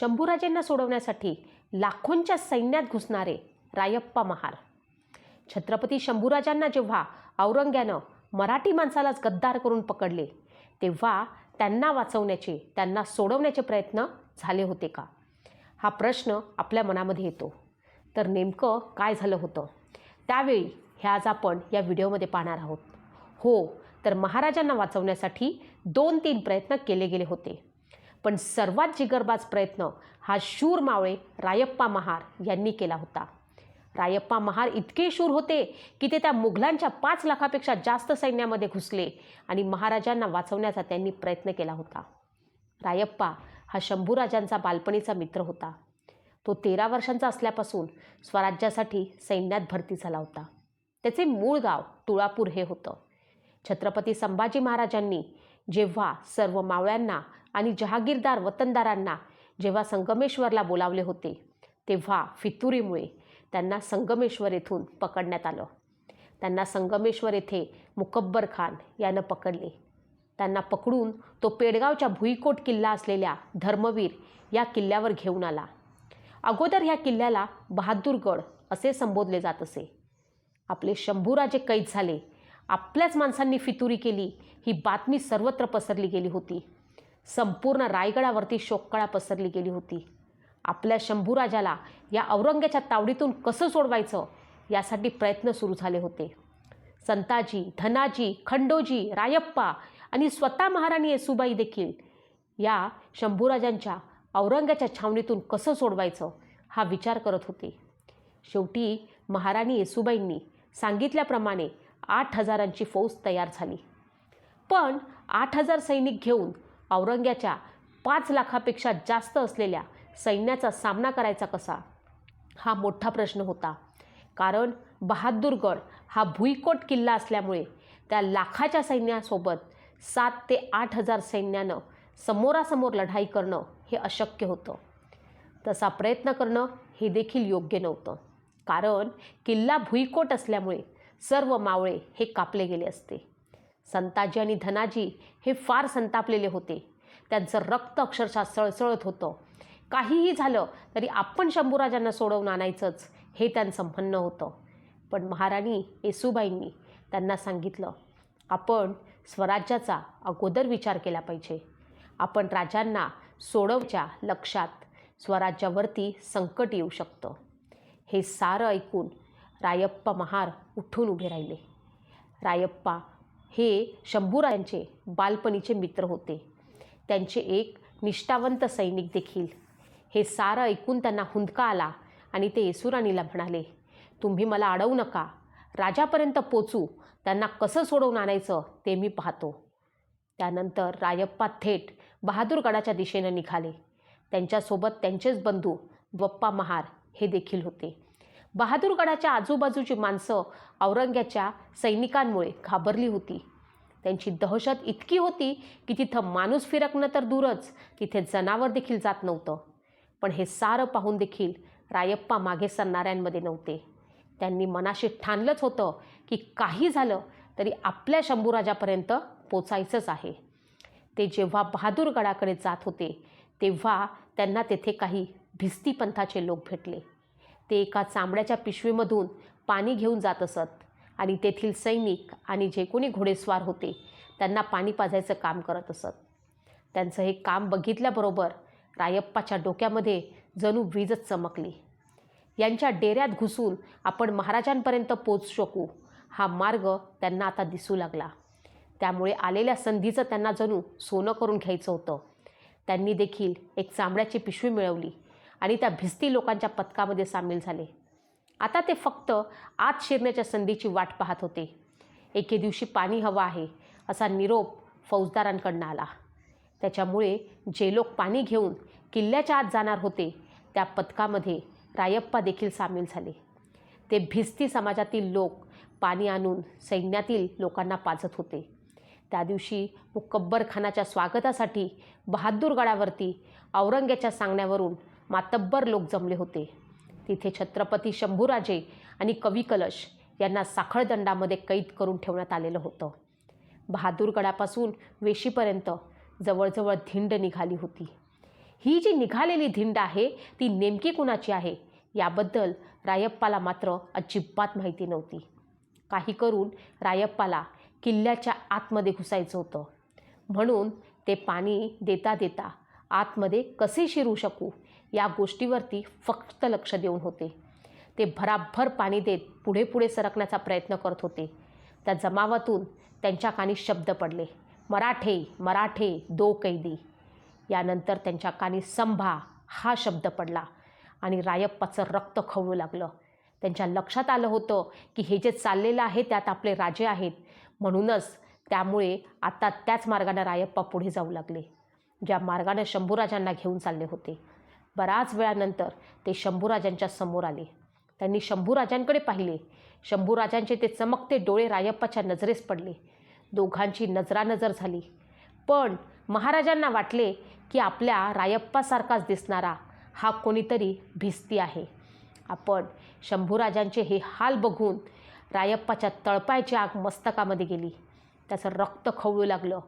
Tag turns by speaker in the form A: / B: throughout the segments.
A: शंभूराजेंना सोडवण्यासाठी लाखोंच्या सैन्यात घुसणारे रायप्पा महार छत्रपती शंभूराजांना जेव्हा औरंग्यानं मराठी माणसालाच गद्दार करून पकडले तेव्हा त्यांना वाचवण्याचे त्यांना सोडवण्याचे प्रयत्न झाले होते का? हा प्रश्न आपल्या मनामध्ये येतो. तर नेमकं काय झालं होतं? त्यावेळी हे आज आपण या व्हिडिओमध्ये पाहणार आहोत. हो तर महाराजांना वाचवण्यासाठी दोन तीन प्रयत्न केले गेले होते. पण सर्वात जिगरबाज प्रयत्न हा शूर मावळे रायप्पा महार यांनी केला होता. रायप्पा महार इतके शूर होते की ते त्या मुघलांच्या पाच लाखापेक्षा जास्त सैन्यामध्ये घुसले आणि महाराजांना वाचवण्याचा त्यांनी प्रयत्न केला होता. रायप्पा हा शंभूराजांचा बालपणीचा मित्र होता. तो तेरा वर्षांचा असल्यापासून स्वराज्यासाठी सैन्यात भरती झाला होता. त्याचे मूळ गाव तुळापूर हे होतं. छत्रपती संभाजी महाराजांनी जेव्हा सर्व मावळ्यांना आणि जहागीरदार वतनदारांना जेव्हा संगमेश्वरला बोलावले होते तेव्हा फितुरीमुळे त्यांना संगमेश्वर येथून पकडण्यात आलं. त्यांना संगमेश्वर येथे मुकब्बर खान यानं पकडले. त्यांना पकडून तो पेडगावच्या भुईकोट किल्ला असलेल्या धर्मवीर या किल्ल्यावर घेऊन आला. अगोदर ह्या किल्ल्याला बहादूरगड असे संबोधले जात असे. आपले शंभूराजे कैद झाले. आपल्याच माणसांनी फितुरी केली. ही बातमी सर्वत्र पसरली गेली होती. संपूर्ण रायगडावरती शोककळा पसरली गेली होती. आपल्या शंभूराजाला या औरंग्याच्या तावडीतून कसं सोडवायचं यासाठी प्रयत्न सुरू झाले होते. संताजी धनाजी खंडोजी रायप्पा आणि स्वतः महाराणी येसुबाई देखील या शंभूराजांच्या औरंग्याच्या छावणीतून कसं सोडवायचं हा विचार करत होते. शेवटी महाराणी येसुबाईंनी सांगितल्याप्रमाणे आठ हजारांची फौज तयार झाली. पण आठ हजार सैनिक घेऊन औरंग्याच्या पाच लाखापेक्षा जास्त असलेल्या सैन्याचा सामना करायचा कसा? हा मोठा प्रश्न होता. कारण बहादूरगड हा भुईकोट किल्ला असल्यामुळे त्या लाखाच्या सैन्यासोबत सात ते आठ हजार सैन्यानं समोरासमोर लढाई करणं हे अशक्य होतं. तसा प्रयत्न करणं हे देखील योग्य नव्हतं. कारण किल्ला भुईकोट असल्यामुळे सर्व मावळे हे कापले गेले असते. संताजी आणि धनाजी हे फार संतापलेले होते. त्यांचं रक्त अक्षरशः सळसळत होतं. काहीही झालं तरी आपण शंभूराजांना सोडवून आणायचंच हे त्यांचं म्हणणं होतं. पण महाराणी येसुबाईंनी त्यांना सांगितलं आपण स्वराज्याचा अगोदर विचार केला पाहिजे. आपण राजांना सोडवच्या लक्षात स्वराज्यावरती संकट येऊ शकतं. हे सारं ऐकून रायप्पा महार उठून उभे राहिले. रायप्पा हे शंभूरायांचे बालपणीचे मित्र होते. त्यांचे एक निष्ठावंत सैनिक देखील. हे सारं ऐकून त्यांना हुंदका आला आणि ते येसुराणीला म्हणाले तुम्ही मला अडवू नका. राजापर्यंत पोचू. त्यांना कसं सोडवून आणायचं ते मी पाहतो. त्यानंतर रायप्पा थेट बहादूरगडाच्या दिशेनं निघाले. त्यांच्यासोबत त्यांचेच बंधू बप्पा महार हे देखील होते. बहादूरगडाच्या आजूबाजूची माणसं औरंग्याच्या सैनिकांमुळे घाबरली होती. त्यांची दहशत इतकी होती की तिथं माणूस फिरकणं तर दूरच तिथे जनावर देखील जात नव्हतं. पण हे सारं पाहून देखील रायप्पा मागे सरणाऱ्यांमध्ये नव्हते. त्यांनी मनाशी ठाणलंच होतं की काही झालं तरी आपल्या शंभूराजापर्यंत पोचायचंच आहे. ते जेव्हा बहादूरगडाकडे जात होते तेव्हा त्यांना तेथे काही भिस्ती पंथाचे लोक भेटले. ते एका चांबड्याच्या पिशवीमधून पाणी घेऊन जात असत. आणि तेथील सैनिक आणि जे कोणी घोडेस्वार होते त्यांना पाणी पाजायचं काम करत असत. त्यांचं हे काम बघितल्याबरोबर रायप्पाच्या डोक्यामध्ये जणू वीजच चमकली. यांच्या डेऱ्यात घुसून आपण महाराजांपर्यंत पोचू शकू हा मार्ग त्यांना आता दिसू लागला. त्यामुळे आलेल्या संधीचं त्यांना जणू सोनं करून घ्यायचं होतं. त्यांनी देखील एक चांबड्याची पिशवी मिळवली. आणि त्या भिस्ती लोकांच्या पथकामध्ये सामील झाले. आता ते फक्त आत शिरण्याच्या संधीची वाट पाहत होते. एके दिवशी पाणी हवं आहे असा निरोप फौजदारांकडनं आला. त्याच्यामुळे जे लोक पाणी घेऊन किल्ल्याच्या आत जाणार होते त्या पथकामध्ये रायप्पा देखील सामील झाले. ते भिस्ती समाजातील लोक पाणी आणून सैन्यातील लोकांना पाजत होते. त्या दिवशी मुकब्बर खानाच्या स्वागतासाठी बहादूरगडावरती औरंग्याच्या सांगण्यावरून मातब्बर लोक जमले होते. तिथे छत्रपती शंभूराजे आणि कवी कलश यांना साखळदंडामध्ये कैद करून ठेवण्यात आलेलं होतं. बहादूरगडापासून वेशीपर्यंत जवळजवळ धिंड निघाली होती. ही जी निघालेली धिंड आहे ती नेमकी कुणाची आहे? याबद्दल रायप्पाला मात्र अजिबात माहिती नव्हती. काही करून रायप्पाला किल्ल्याच्या आतमध्ये घुसायचं होतं. म्हणून ते पाणी देता देता आतमध्ये कसे शिरू शकू या गोष्टीवरती फक्त लक्ष देऊन होते. ते भराभर पाणी देत पुढे पुढे सरकण्याचा प्रयत्न करत होते. त्या जमावातून त्यांच्या कानी शब्द पडले. मराठे मराठे दो कैदी. यानंतर त्यांच्या कानी संभा हा शब्द पडला आणि रायप्पाचं रक्त खवळू लागलं. त्यांच्या लक्षात आलं होतं की हे जे चाललेलं आहे त्यात आपले राजे आहेत. म्हणूनच त्यामुळे आता त्याच मार्गाने रायप्पा पुढे जाऊ लागले. ज्या मार्गाने शंभूराजांना घेऊन चालले होते. बराच वेळानंतर ते शंभूराजांच्या समोर आले. त्यांनी शंभूराजांकडे पाहिले. शंभूराजांचे ते चमकते डोळे रायप्पाच्या नजरेस पडले. दोघांची नजरानजर झाली. पण महाराजांना वाटले की आपल्या रायप्पासारखाच दिसणारा हा कोणीतरी भिस्ती आहे. आपण शंभूराजांचे हे हाल बघून रायप्पाच्या तळपायची आग मस्तकामध्ये गेली. त्याचं रक्त खवळू लागलं.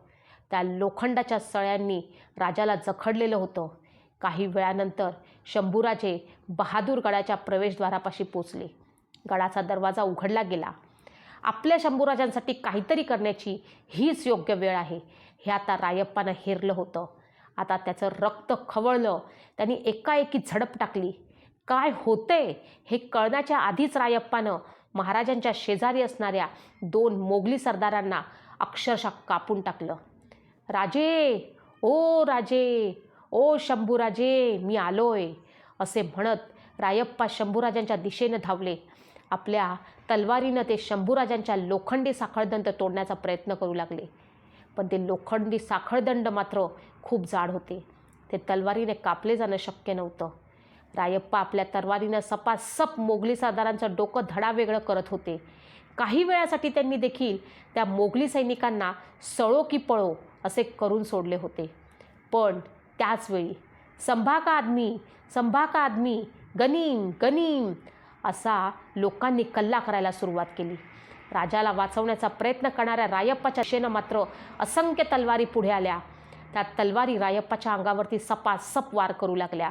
A: त्या लोखंडाच्या सळ्यांनी राजाला जखडलेलं होतं. काही वेळानंतर शंभूराजे बहादूरगडाच्या प्रवेशद्वारापाशी पोचले. गडाचा दरवाजा उघडला गेला. आपल्या शंभूराजांसाठी काहीतरी करण्याची हीच योग्य वेळ आहे. हे आता रायप्पानं हेरलं होतं. आता त्याचं रक्त खवळलं. त्यांनी एकाएकी झडप टाकली. काय होते हे कळण्याच्या आधीच रायप्पानं महाराजांच्या शेजारी असणाऱ्या दोन मोगली सरदारांना अक्षरशः कापून टाकलं. राजे! ओ राजे! ओ शंभूराजे मी आलोय असे म्हणत रायप्पा शंभूराजांच्या दिशेनं धावले. आपल्या तलवारीनं ते शंभूराजांच्या लोखंडी साखळदंड तोडण्याचा प्रयत्न करू लागले. पण ते लोखंडी साखळदंड मात्र खूप जाड होते. ते तलवारीने कापले जाणं शक्य नव्हतं. रायप्पा आपल्या तलवारीनं सपासप मोगली सरदारांचं डोकं धडा वेगळं करत होते. काही वेळासाठी त्यांनी देखील त्या मोगली सैनिकांना सळो की पळो असे करून सोडले होते. पण त्याचवेळी संभा का आदमी संभा का आदमी गनीम गनीम असा लोकांनी कल्ला करायला सुरुवात केली. राजाला वाचवण्याचा प्रयत्न करणाऱ्या रायप्पाच्या शेनं मात्र असंख्य तलवारी पुढे आल्या. त्या तलवारी रायप्पाच्या अंगावरती सपासप वार करू लागल्या.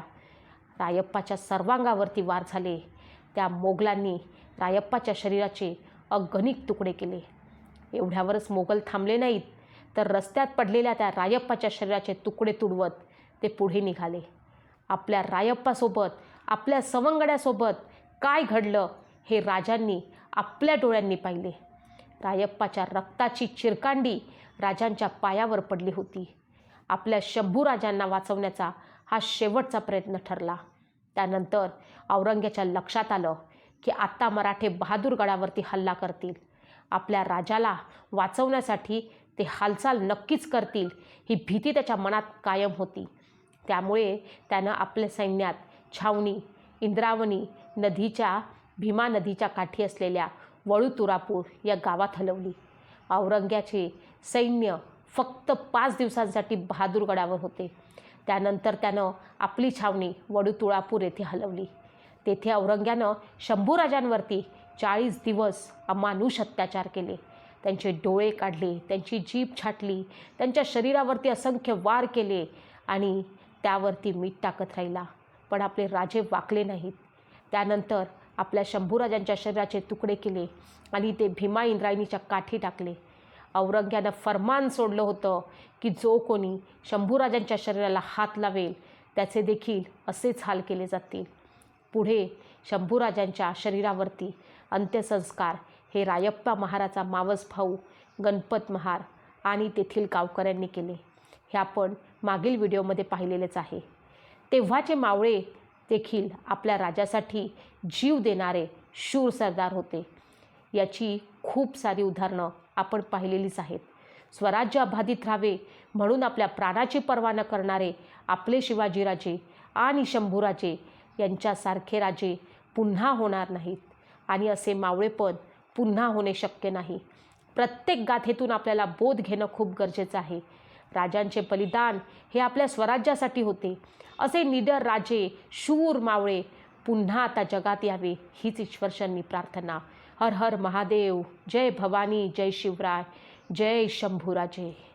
A: रायप्पाच्या सर्वांगावरती वार झाले. त्या मोगलांनी रायप्पाच्या शरीराचे अगणित तुकडे केले. एवढ्यावरच मोगल थांबले नाहीत तर रस्त्यात पडलेल्या त्या रायप्पाच्या शरीराचे तुकडे तुडवत ते पुढे निघाले. आपल्या रायप्पासोबत आपल्या सवंगड्यासोबत काय घडलं हे राजांनी आपल्या डोळ्यांनी पाहिले. रायप्पाच्या रक्ताची चिरकांडी राजांच्या पायावर पडली होती. आपल्या शंभू राजांना वाचवण्याचा हा शेवटचा प्रयत्न ठरला. त्यानंतर औरंग्याच्या लक्षात आलं की आत्ता मराठे बहादूरगडावरती हल्ला करतील. आपल्या राजाला वाचवण्यासाठी ते हालचाल नक्कीच करतील ही भीती त्याच्या मनात कायम होती. त्यामुळे त्यानं आपल्या सैन्यात छावणी इंद्रावणी नदीच्या भीमा नदीच्या काठी असलेल्या वळूतुरापूर या गावात हलवली. औरंग्याचे सैन्य फक्त पाच दिवसांसाठी बहादूरगडावर होते. त्यानंतर त्यानं आपली छावणी वडुतुळापूर येथे हलवली. तेथे औरंग्यानं शंभूराजांवरती चाळीस दिवस अमानुष अत्याचार केले. त्यांचे डोळे काढले त्यांची जीभ छाटली त्यांच्या शरीरावरती असंख्य वार केले आणि त्यावरती मीठ टाकत राहिला. पण आपले राजे वाकले नाहीत. त्यानंतर आपल्या शंभूराजांच्या शरीराचे तुकडे केले आणि ते भीमा इंद्रायणीच्या काठी टाकले. औरंग्यानं फरमान सोडलं होतं की जो कोणी शंभूराजांच्या शरीराला हात लावेल त्याचे देखील असेच हाल केले जातील. पुढे शंभूराजांच्या शरीरावरती अंत्यसंस्कार हे रायप्पा महाराचा मावस भाऊ गणपत महार आणि तेथील गावकऱ्यांनी केले. हे आपण मागील व्हिडिओमध्ये पाहिलेलेच आहे. तेव्हाचे मावळे देखील आपल्या राजासाठी जीव देणारे शूर सरदार होते. याची खूप सारी उदाहरणं आपण पाहिलेलीच आहेत. स्वराज्य अबाधित राहावे म्हणून आपल्या प्राणाची पर्वा न करणारे आपले शिवाजीराजे आणि शंभूराजे यांच्यासारखे राजे पुन्हा होणार नाहीत आणि असे मावळेपण पुन्हा होणे शक्य नाही. प्रत्येक गाथेतून आपल्याला बोध घेणं खूप गरजेचं आहे. राजांचे बलिदान हे आपल्या स्वराज्यासाठी होते. असे निडर राजे शूर मावळे पुन्हा आता जगात यावे हीच ईश्वरशनी प्रार्थना. हर हर महादेव जय भवानी जय शिवराय जय शंभूराजे.